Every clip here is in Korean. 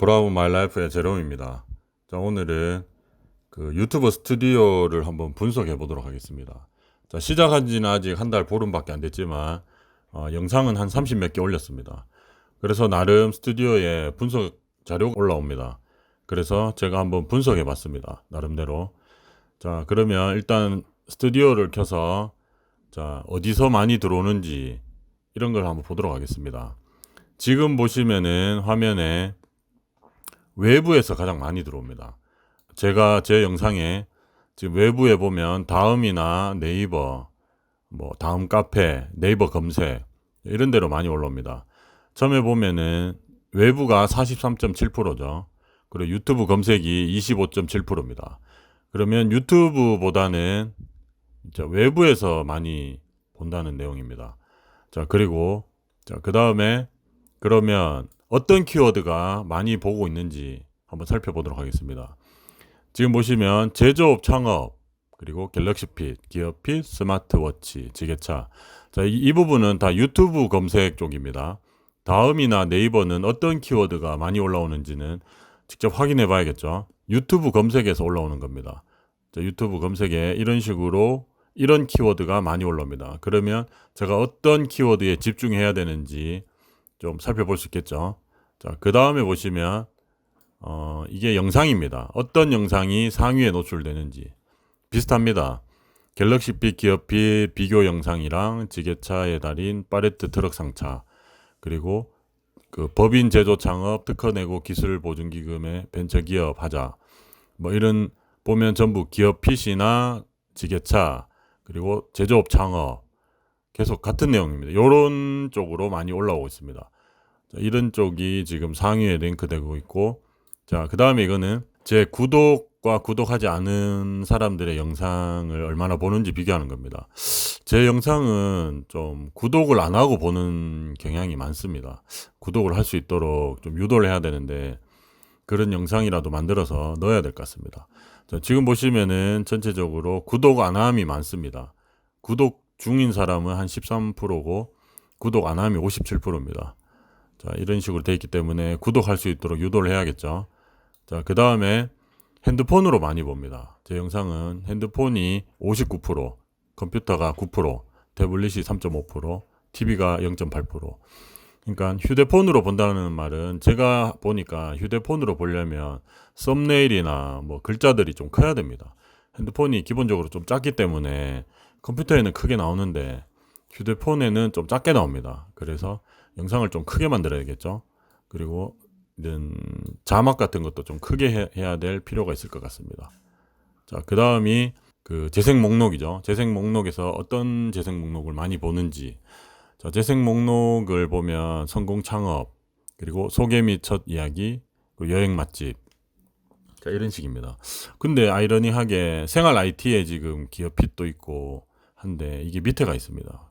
브라운 마이 라이프의 제롬입니다. 자, 오늘은 그 유튜브 스튜디오를 한번 분석해 보도록 하겠습니다. 자, 시작한 지는 아직 한 달 보름밖에 안 됐지만, 어, 영상은 한 30 몇 개 올렸습니다. 그래서 나름 스튜디오에 분석 자료가 올라옵니다. 그래서 제가 한번 분석해 봤습니다. 나름대로. 자, 그러면 일단 스튜디오를 켜서, 자, 어디서 많이 들어오는지 이런 걸 한번 보도록 하겠습니다. 지금 보시면은 화면에 외부에서 가장 많이 들어옵니다. 제가 제 영상에 지금 외부에 보면 다음이나 네이버, 뭐 다음 카페, 네이버 검색 이런 데로 많이 올라옵니다. 처음에 보면은 외부가 43.7%죠. 그리고 유튜브 검색이 25.7%입니다. 그러면 유튜브보다는 자, 외부에서 많이 본다는 내용입니다. 자, 그리고 자, 그 다음에 그러면 어떤 키워드가 많이 보고 있는지 한번 살펴보도록 하겠습니다. 지금 보시면 제조업 창업 그리고 갤럭시 핏, 기어 핏, 스마트워치, 지게차. 자, 이, 이 부분은 다 유튜브 검색 쪽입니다. 다음이나 네이버는 어떤 키워드가 많이 올라오는지는 직접 확인해 봐야겠죠. 유튜브 검색에서 올라오는 겁니다. 자, 유튜브 검색에 이런 식으로 이런 키워드가 많이 올라옵니다. 그러면 제가 어떤 키워드에 집중해야 되는지 좀 살펴볼 수 있겠죠. 자, 그 다음에 보시면, 어, 이게 영상입니다. 어떤 영상이 상위에 노출되는지. 비슷합니다. 갤럭시 빛 기어핏 비교 영상이랑 지게차의 달인 파레트 트럭 상차. 그리고 그 법인 제조 창업 특허 내고 기술 보증 기금의 벤처 기업 하자. 뭐 이런 보면 전부 기업 핏이나 지게차 그리고 제조업 창업 계속 같은 내용입니다. 이런 쪽으로 많이 올라오고 있습니다. 자, 이런 쪽이 지금 상위에 링크되고 있고, 자, 그 다음에 이거는 제 구독과 구독하지 않은 사람들의 영상을 얼마나 보는지 비교하는 겁니다. 제 영상은 좀 구독을 안 하고 보는 경향이 많습니다. 구독을 할 수 있도록 좀 유도를 해야 되는데, 그런 영상이라도 만들어서 넣어야 될 것 같습니다. 자, 지금 보시면은 전체적으로 구독 안 함이 많습니다. 구독 중인 사람은 한 13%고 구독 안 함이 57%입니다. 자, 이런 식으로 돼 있기 때문에 구독할 수 있도록 유도를 해야겠죠. 자, 그 다음에 핸드폰으로 많이 봅니다. 제 영상은 핸드폰이 59%, 컴퓨터가 9%, 태블릿이 3.5%, TV가 0.8%. 그러니까 휴대폰으로 본다는 말은 제가 보니까 휴대폰으로 보려면 썸네일이나 뭐 글자들이 좀 커야 됩니다. 핸드폰이 기본적으로 좀 작기 때문에 컴퓨터에는 크게 나오는데 휴대폰에는 좀 작게 나옵니다. 그래서 영상을 좀 크게 만들어야겠죠. 그리고 자막 같은 것도 좀 크게 해, 야될 필요가 있을 것 같습니다. 자, 그 다음이 그 재생 목록이죠. 재생 목록에서 어떤 재생 목록을 많이 보는지. 자, 재생 목록을 보면 성공 창업, 그리고 소개 및 첫 이야기, 그리고 여행 맛집. 자, 이런 식입니다. 근데 아이러니하게 생활 IT에 지금 기업 핏도 있고 한데 이게 밑에가 있습니다.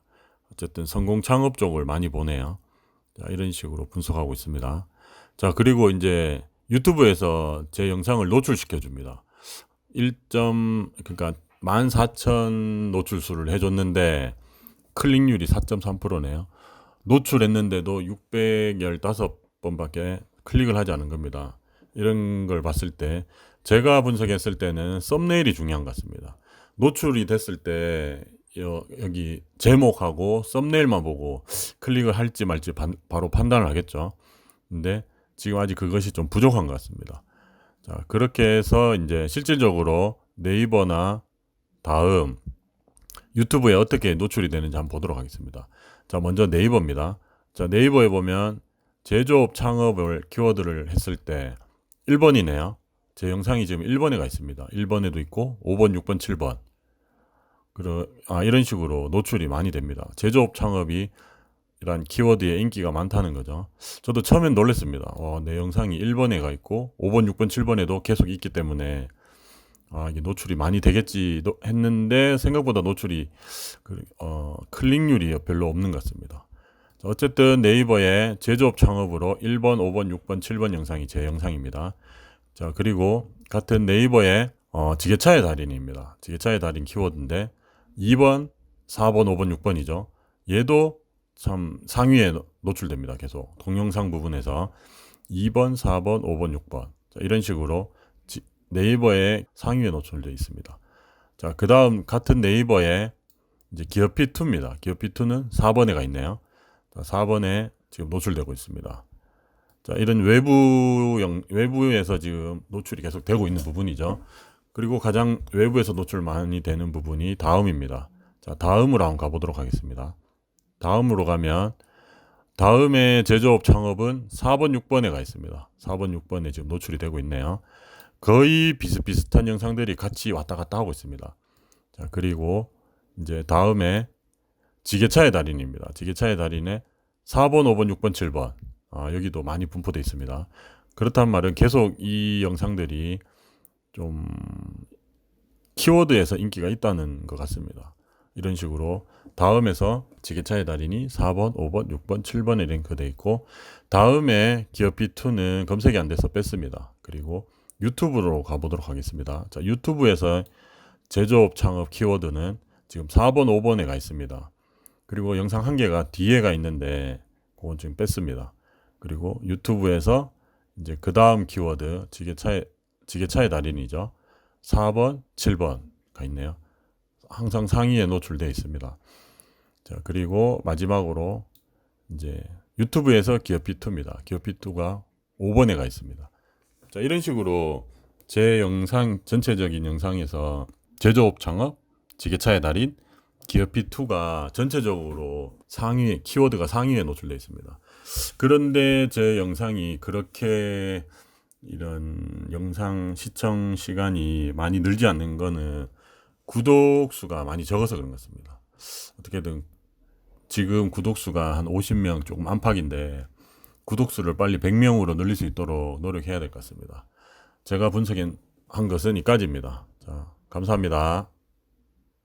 어쨌든 성공 창업 쪽을 많이 보네요. 자, 이런 식으로 분석하고 있습니다. 자, 그리고 이제 유튜브에서 제 영상을 노출시켜 줍니다. 1. 그러니까 14,000 노출수를 해 줬는데 클릭률이 4.3%네요. 노출했는데도 615번밖에 클릭을 하지 않은 겁니다. 이런 걸 봤을 때 제가 분석했을 때는 썸네일이 중요한 것 같습니다. 노출이 됐을 때 여, 기 제목하고 썸네일만 보고 클릭을 할지 말지 반, 바로 판단을 하겠죠. 근데 지금 아직 그것이 좀 부족한 것 같습니다. 자, 그렇게 해서 이제 실질적으로 네이버나 다음 유튜브에 어떻게 노출이 되는지 한번 보도록 하겠습니다. 자, 먼저 네이버입니다. 자, 네이버에 보면 제조업 창업을 키워드를 했을 때 1번이네요. 제 영상이 지금 1번에 가 있습니다. 1번에도 있고 5번, 6번, 7번. 그러, 아, 이런 식으로 노출이 많이 됩니다. 제조업 창업이 이런 키워드에 인기가 많다는 거죠. 저도 처음엔 놀랐습니다. 어, 내 영상이 1번에 가 있고 5번, 6번, 7번에도 계속 있기 때문에 아, 이게 노출이 많이 되겠지 했는데 생각보다 노출이 그, 어, 클릭률이 별로 없는 것 같습니다. 어쨌든 네이버에 제조업 창업으로 1번, 5번, 6번, 7번 영상이 제 영상입니다. 자, 그리고 같은 네이버에 어, 지게차의 달인입니다. 지게차의 달인 키워드인데 2번, 4번, 5번, 6번이죠. 얘도 참 상위에 노출됩니다. 계속 동영상 부분에서 2번, 4번, 5번, 6번. 자, 이런 식으로 지- 네이버에 상위에 노출되어 있습니다. 자, 그 다음 같은 네이버에 이제 기어피2입니다. 기어피2는 4번에 가 있네요. 자, 4번에 지금 노출되고 있습니다. 자, 이런 외부 영, 외부에서 지금 노출이 계속 되고 있는 부분이죠. 그리고 가장 외부에서 노출 많이 되는 부분이 다음입니다. 자, 다음으로 한번 가보도록 하겠습니다. 다음으로 가면 다음에 제조업 창업은 4번, 6번에 가 있습니다. 4번, 6번에 지금 노출이 되고 있네요. 거의 비슷비슷한 영상들이 같이 왔다 갔다 하고 있습니다. 자, 그리고 이제 다음에 지게차의 달인입니다. 지게차의 달인에 4번, 5번, 6번, 7번. 아, 여기도 많이 분포되어 있습니다. 그렇단 말은 계속 이 영상들이 좀 키워드에서 인기가 있다는 것 같습니다. 이런 식으로 다음에서 지게차의 달인이 4번, 5번, 6번, 7번에 랭크되어 있고 다음에 기어피2는 검색이 안 돼서 뺐습니다. 그리고 유튜브로 가보도록 하겠습니다. 자, 유튜브에서 제조업 창업 키워드는 지금 4번, 5번에 가 있습니다. 그리고 영상 한 개가 뒤에 가 있는데 그건 지금 뺐습니다. 그리고 유튜브에서 이제 그 다음 키워드 지게차의 지게차의 달인이죠. 4번, 7번 가 있네요. 항상 상위에 노출되어 있습니다. 자, 그리고 마지막으로 이제 유튜브에서 기어피2입니다. 기어피2가 5번에 가 있습니다. 자, 이런 식으로 제 영상 전체적인 영상에서 제조업 창업, 지게차의 달인, 기어피2가 전체적으로 상위에 키워드가 상위에 노출되어 있습니다. 그런데 제 영상이 그렇게 이런 영상 시청 시간이 많이 늘지 않는 거는 구독 수가 많이 적어서 그런 것 같습니다. 어떻게든 지금 구독 수가 한 50명 조금 안팎인데 구독 수를 빨리 100명으로 늘릴 수 있도록 노력해야 될 것 같습니다. 제가 분석한 것은 이까지입니다. 자, 감사합니다.